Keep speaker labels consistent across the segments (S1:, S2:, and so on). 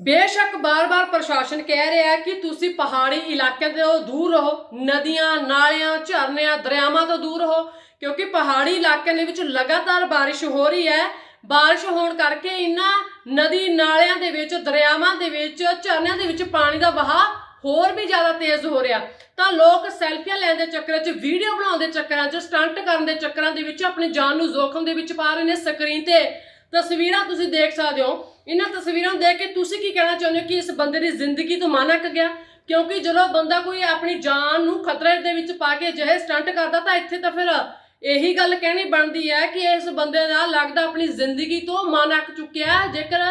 S1: ਬੇਸ਼ੱਕ ਬਾਰ-ਬਾਰ ਪ੍ਰਸ਼ਾਸਨ ਕਹਿ ਰਿਹਾ ਹੈ ਕਿ ਤੁਸੀਂ ਪਹਾੜੀ ਇਲਾਕਿਆਂ ਤੋਂ ਦੂਰ ਰਹੋ, ਨਦੀਆਂ, ਨਾਲਿਆਂ, ਝਰਨਿਆਂ, ਦਰਿਆਵਾਂ ਤੋਂ ਦੂਰ ਰਹੋ, ਕਿਉਂਕਿ ਪਹਾੜੀ ਇਲਾਕਿਆਂ ਦੇ ਵਿੱਚ ਲਗਾਤਾਰ ਬਾਰਿਸ਼ ਹੋ ਰਹੀ ਹੈ। ਬਾਰਿਸ਼ ਹੋਣ ਕਰਕੇ ਇਹਨਾਂ ਨਦੀ, ਨਾਲਿਆਂ ਦੇ ਵਿੱਚ, ਦਰਿਆਵਾਂ ਦੇ ਵਿੱਚ, ਝਰਨਿਆਂ ਦੇ ਵਿੱਚ ਪਾਣੀ ਦਾ ਵਹਾਅ ਹੋਰ ਵੀ ਜ਼ਿਆਦਾ ਤੇਜ਼ ਹੋ ਰਿਹਾ। ਤਾਂ ਲੋਕ ਸੈਲਫੀਆਂ ਲੈਣ ਦੇ ਚੱਕਰਾਂ 'ਚ, ਵੀਡੀਓ ਬਣਾਉਣ ਦੇ ਚੱਕਰਾਂ 'ਚ, ਸਟੰਟ ਕਰਨ ਦੇ ਚੱਕਰਾਂ ਦੇ ਵਿੱਚ ਆਪਣੀ ਜਾਨ ਨੂੰ ਜ਼ੋਖਮ ਦੇ ਵਿੱਚ ਪਾ ਰਹੇ ਨੇ ਸਕਰੀਨ ਤੇ। ਤਸਵੀਰਾਂ ਤੁਸੀਂ ਦੇਖ ਸਕਦੇ ਹੋ। ਇਹਨਾਂ ਤਸਵੀਰਾਂ ਨੂੰ ਦੇਖ ਕੇ ਤੁਸੀਂ ਕੀ ਕਹਿਣਾ ਚਾਹੁੰਦੇ ਹੋ ਕਿ ਇਸ ਬੰਦੇ ਦੀ ਜ਼ਿੰਦਗੀ ਤੋਂ ਮਾਨਕ ਗਿਆ? ਕਿਉਂਕਿ ਜਦੋਂ ਬੰਦਾ ਕੋਈ ਆਪਣੀ ਜਾਨ ਨੂੰ ਖਤਰੇ ਦੇ ਵਿੱਚ ਪਾ ਕੇ ਅਜਿਹੇ ਸਟੰਟ ਕਰਦਾ, ਤਾਂ ਇੱਥੇ ਤਾਂ ਫਿਰ ਇਹੀ ਗੱਲ ਕਹਿਣੀ ਬਣਦੀ ਹੈ ਕਿ ਇਸ ਬੰਦੇ ਦਾ ਲੱਗਦਾ ਆਪਣੀ ਜ਼ਿੰਦਗੀ ਤੋਂ ਮਨ ਅੱਕ ਚੁੱਕਿਆ ਜੇਕਰ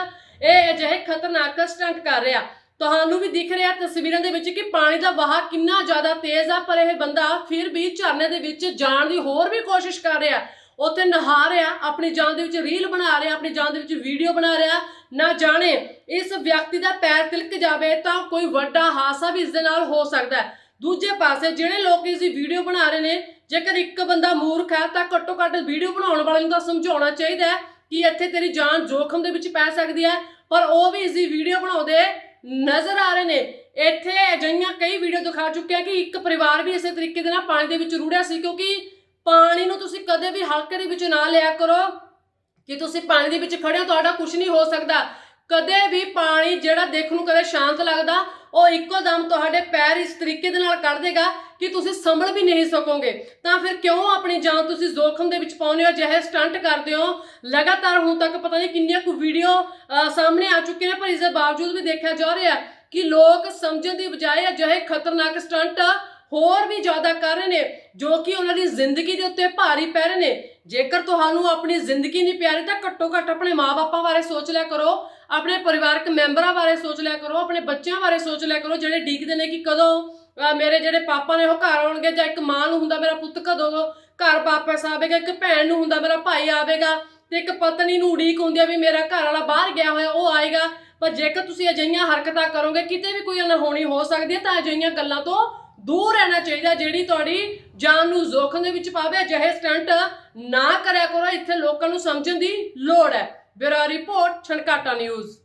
S1: ਇਹ ਅਜਿਹੇ ਖਤਰਨਾਕ ਸਟੰਟ ਕਰ ਰਿਹਾ। ਤੁਹਾਨੂੰ ਵੀ ਦਿਖ ਰਿਹਾ ਤਸਵੀਰਾਂ ਦੇ ਵਿੱਚ ਕਿ ਪਾਣੀ ਦਾ ਵਹਾਅ ਕਿੰਨਾ ਜ਼ਿਆਦਾ ਤੇਜ਼ ਆ, ਪਰ ਇਹ ਬੰਦਾ ਫਿਰ ਵੀ ਝਰਨੇ ਦੇ ਵਿੱਚ ਜਾਣ ਦੀ ਹੋਰ ਵੀ ਕੋਸ਼ਿਸ਼ ਕਰ ਰਿਹਾ। ਉੱਥੇ ਨਹਾ ਰਿਹਾ, ਆਪਣੀ ਜਾਨ ਦੇ ਵਿੱਚ ਰੀਲ ਬਣਾ ਰਿਹਾ, ਆਪਣੀ ਜਾਨ ਦੇ ਵਿੱਚ ਵੀਡੀਓ ਬਣਾ ਰਿਹਾ, ਨਾ ਜਾਣੇ। ਇਸ ਵਿਅਕਤੀ ਦਾ ਪੈਰ ਤਿਲਕ ਜਾਵੇ ਤਾਂ ਕੋਈ ਵੱਡਾ ਹਾਦਸਾ ਵੀ ਇਸ ਦੇ ਨਾਲ ਹੋ ਸਕਦਾ ਹੈ। ਦੂਜੇ ਪਾਸੇ ਜਿਹੜੇ ਲੋਕ ਇਸ ਦੀ ਵੀਡੀਓ ਬਣਾ ਰਹੇ ਨੇ, ਜੇਕਰ ਇੱਕ ਬੰਦਾ ਮੂਰਖ ਹੈ ਤਾਂ ਘੱਟੋ ਘੱਟ ਵੀਡੀਓ ਬਣਾਉਣ ਵਾਲੇ ਨੂੰ ਤਾਂ ਸਮਝਾਉਣਾ ਚਾਹੀਦਾ ਹੈ ਕਿ ਇੱਥੇ ਤੇਰੀ ਜਾਨ ਜੋਖਮ ਦੇ ਵਿੱਚ ਪੈ ਸਕਦੀ ਹੈ, ਪਰ ਉਹ ਵੀ ਇਸ ਦੀ ਵੀਡੀਓ ਬਣਾਉਂਦੇ ਨਜ਼ਰ ਆ ਰਹੇ ਨੇ। ਇੱਥੇ ਅਜਿਹੀਆਂ ਕਈ ਵੀਡੀਓ ਦਿਖਾ ਚੁੱਕੇ ਕਿ ਇੱਕ ਪਰਿਵਾਰ ਵੀ ਇਸੇ ਤਰੀਕੇ ਦੇ ਨਾਲ ਪਾਣੀ ਦੇ ਵਿੱਚ ਰੁੜਿਆ ਸੀ, ਕਿਉਂਕਿ ਪਾਣੀ ਨੂੰ ਤੁਸੀਂ ਕਦੇ ਵੀ ਹਲਕੇ ਦੇ ਵਿੱਚ ਨਾ ਲਿਆ ਕਰੋ। ਕਿ ਤੁਸੀਂ ਪਾਣੀ ਦੇ ਵਿੱਚ ਖੜੇ ਹੋ, ਤੁਹਾਡਾ ਕੁਝ ਨਹੀਂ ਹੋ ਸਕਦਾ। ਕਦੇ ਵੀ ਪਾਣੀ ਜਿਹੜਾ ਦੇਖਣ ਨੂੰ ਕਦੇ ਸ਼ਾਂਤ ਲੱਗਦਾ, ਉਹ ਇੱਕੋ ਦਮ ਤੁਹਾਡੇ ਪੈਰ ਇਸ ਤਰੀਕੇ ਦੇ ਨਾਲ ਕੱਢ ਦੇਗਾ ਕਿ ਤੁਸੀਂ ਸੰਭਲ ਵੀ ਨਹੀਂ ਸਕੋਗੇ। ਤਾਂ ਫਿਰ ਕਿਉਂ ਆਪਣੀ ਜਾਨ ਤੁਸੀਂ ਜ਼ੋਖਮ ਦੇ ਵਿੱਚ ਪਾਉਂਦੇ ਹੋ, ਜਿਹੇ ਸਟੰਟ ਕਰਦੇ ਹੋ? ਲਗਾਤਾਰ ਹੁਣ ਤੱਕ ਪਤਾ ਨਹੀਂ ਕਿੰਨੀਆਂ ਕੁ ਵੀਡੀਓ ਸਾਹਮਣੇ ਆ ਚੁੱਕੇ ਨੇ, ਪਰ ਇਸ ਦੇ ਬਾਵਜੂਦ ਵੀ ਦੇਖਿਆ ਜਾ ਰਿਹਾ ਕਿ ਲੋਕ ਸਮਝਣ ਦੀ ਬਜਾਏ ਅਜਿਹੇ ਖਤਰਨਾਕ ਸਟੰਟ ਹੋਰ ਵੀ ਜ਼ਿਆਦਾ ਕਰ ਰਹੇ ਨੇ, ਜੋ ਕਿ ਉਹਨਾਂ ਦੀ ਜ਼ਿੰਦਗੀ ਦੇ ਉੱਤੇ ਭਾਰੀ ਪੈ ਰਹੇ ਨੇ। ਜੇਕਰ ਤੁਹਾਨੂੰ ਆਪਣੀ ਜ਼ਿੰਦਗੀ ਨਹੀਂ ਪਿਆਰੀ, ਤਾਂ ਘੱਟੋ ਘੱਟ ਆਪਣੇ ਮਾਪੇ ਬਾਰੇ ਸੋਚ ਲਿਆ ਕਰੋ, ਆਪਣੇ ਪਰਿਵਾਰਕ ਮੈਂਬਰਾਂ ਬਾਰੇ ਸੋਚ ਲਿਆ ਕਰੋ, ਆਪਣੇ ਬੱਚਿਆਂ ਬਾਰੇ ਸੋਚ ਲਿਆ ਕਰੋ, ਜਿਹੜੇ ਡੀਕਦੇ ਨੇ ਕਿ ਕਦੋਂ ਮੇਰੇ ਜਿਹੜੇ ਪਾਪਾ ਨੇ ਉਹ ਘਰ ਆਉਣਗੇ ਜਾਂ ਇੱਕ ਮਾਂ ਨੂੰ ਹੁੰਦਾ ਮੇਰਾ ਪੁੱਤ ਕਦੋਂ ਘਰ ਵਾਪਸ ਆਵੇਗਾ, ਇੱਕ ਭੈਣ ਨੂੰ ਹੁੰਦਾ ਮੇਰਾ ਭਾਈ ਆਵੇਗਾ, ਤੇ ਇੱਕ ਪਤਨੀ ਨੂੰ ਉਡੀਕ ਹੁੰਦੀ ਆ ਵੀ ਮੇਰਾ ਘਰ ਵਾਲਾ ਬਾਹਰ ਗਿਆ ਹੋਇਆ, ਉਹ ਆਏਗਾ। ਪਰ ਜੇਕਰ ਤੁਸੀਂ ਅਜਿਹੀਆਂ ਹਰਕਤਾਂ ਕਰੋਗੇ, ਕਿਤੇ ਵੀ ਕੋਈ ਅਨਹੋਣੀ ਹੋ ਸਕਦੀ ਹੈ ਤਾਂ ਅਜਿਹੀਆਂ ਗੱਲਾਂ ਤੋਂ ਦੂਰ ਰਹਿਣਾ ਚਾਹੀਦਾ, ਜਿਹੜੀ ਤੁਹਾਡੀ ਜਾਨ ਨੂੰ ਜ਼ੋਖਮ ਦੇ ਵਿੱਚ ਪਾਵੇ, ਅਜਿਹੇ ਸਟੰਟ ਨਾ ਕਰਿਆ ਕਰੋ, ਇੱਥੇ ਲੋਕਾਂ ਨੂੰ ਸਮਝਣ ਦੀ ਲੋੜ ਹੈ। Bureau report, Chhankata news.